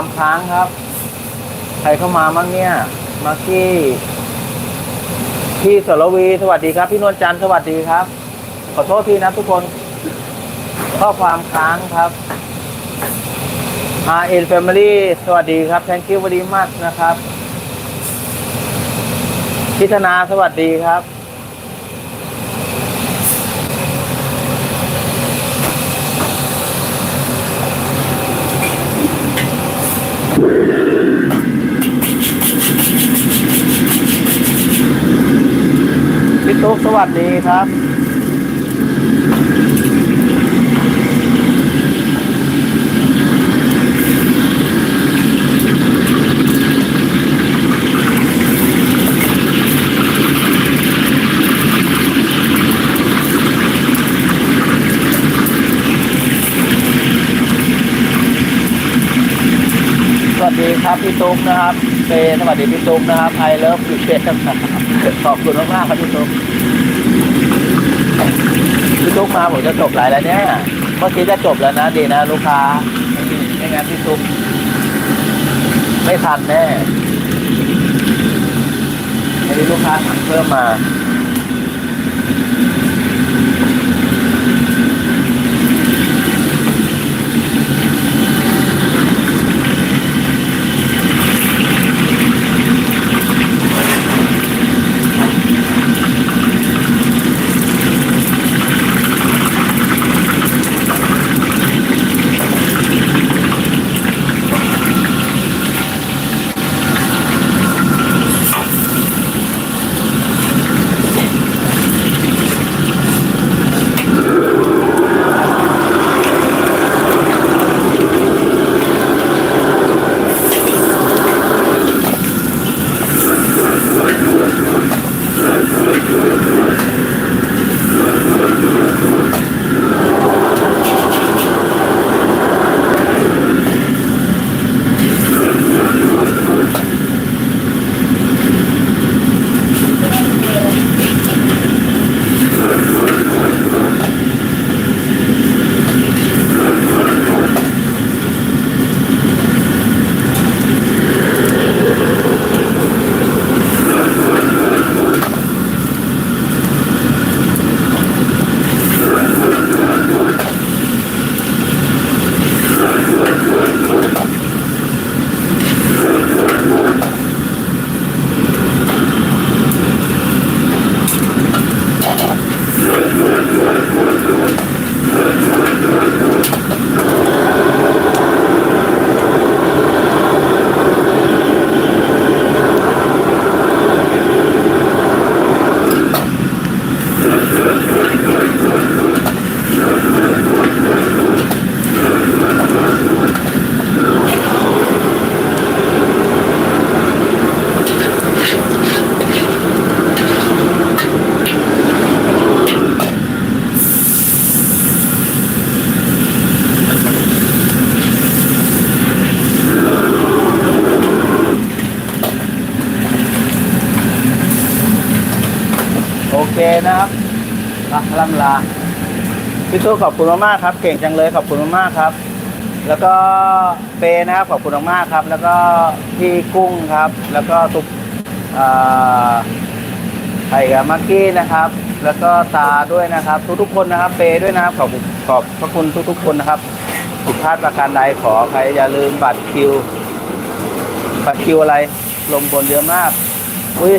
ทำค้างครับ ใครเข้ามามั่งเนี่ยมาร์กี้พี่สรวีสวัสดีครับ พี่นวลจันทร์สวัสดีครับ ขอโทษทีนะทุกคนข้อความค้างครับ RN Family สวัสดีครับ thank you very much นะครับ พิธนาสวัสดีครับ วัสดีครับ สวัสดีครับพี่ตุ๊กนะครับเปสวัสดีพี่ตุ๊กนะครับไอเลิฟพี่เปขอบคุณมากๆครับพี่ตุ๊ก พี่ตุ๊กมาผมจะจบหลายแล้วเนี่ยเมื่อกี้จะจบแล้วนะดีนะลูกค้าไม่งั้นพี่ตุ๊กไม่ทันแน่อันนี้ลูกค้าสั่งเพิ่มมา โอเคนะครับอะลำลาพี่ตู้ขอบคุณมากๆครับ เก่งจังเลยขอบคุณมากๆครับ แล้วก็เปนะครับขอบคุณมากๆครับ แล้วก็พี่กุ้งครับ แล้วก็ทุกไผ่กับมักกี้นะครับ แล้วก็ตาด้วยนะครับ ทุกๆคนนะครับ เปด้วยนะครับขอบขอบพระคุณทุก ๆ คนนะครับผิดพลาดประการใดขอใครอย่าลืมบัตรคิวบัตรคิวอะไร ลมบนเยอะมากอุ้ย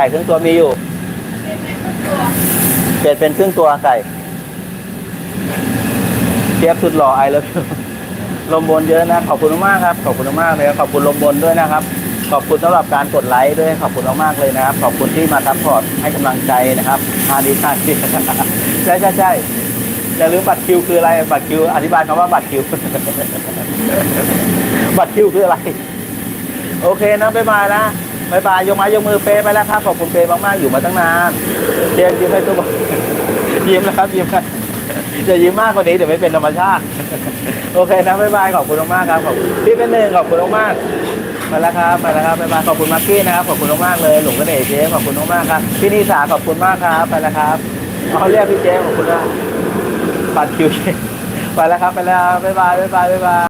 ไก่ครึ่งตัวมีอยู่เปลี่ยนเป็นครึ่งตัวไก่เทียบสุดหล่อไอแล้วลมบนเยอะนะ ขอบคุณมากครับ ขอบคุณมากเลยขอบคุณลมบนด้วยนะครับ ขอบคุณสำหรับการกดไลค์ด้วย ขอบคุณมากๆเลยนะครับ ขอบคุณที่มาทัพพอร์ตให้กำลังใจนะครับอาดีท่านใช่ใช่ใช่อย่าลืมบัตรคิวคืออะไร บัตรคิว อธิบายคำว่าบัตรคิว บัตรคิวคืออะไร โอเคนะบ๊ายบายนะ บายบายยกไม้ยกมือเปไปแล้วครับขอบคุณเปมากๆอยู่มาตั้งนานเจมยิ้มให้ทุกคนยิ้มแล้วครับยิ้มจะยิ้มมากกว่านี้เดี๋ยวไม่เป็นธรรมชาติ โอเคนะบายบายขอบคุณมากๆครับขอบคุณพี่เป็นหนึ่งขอบคุณมากๆไปแล้วครับไปแล้วครับบายบายขอบคุณมากกี้นะครับขอบคุณมากๆเลยหลวงกระเดเจ๊ขอบคุณมากๆครับพี่นิสาขอบคุณมากครับไปแล้วครับเขาเรียกพี่เจ๊ขอบคุณมากปัดคิวเจ๊ไปแล้วครับไปแล้วบายบายบายบายบาย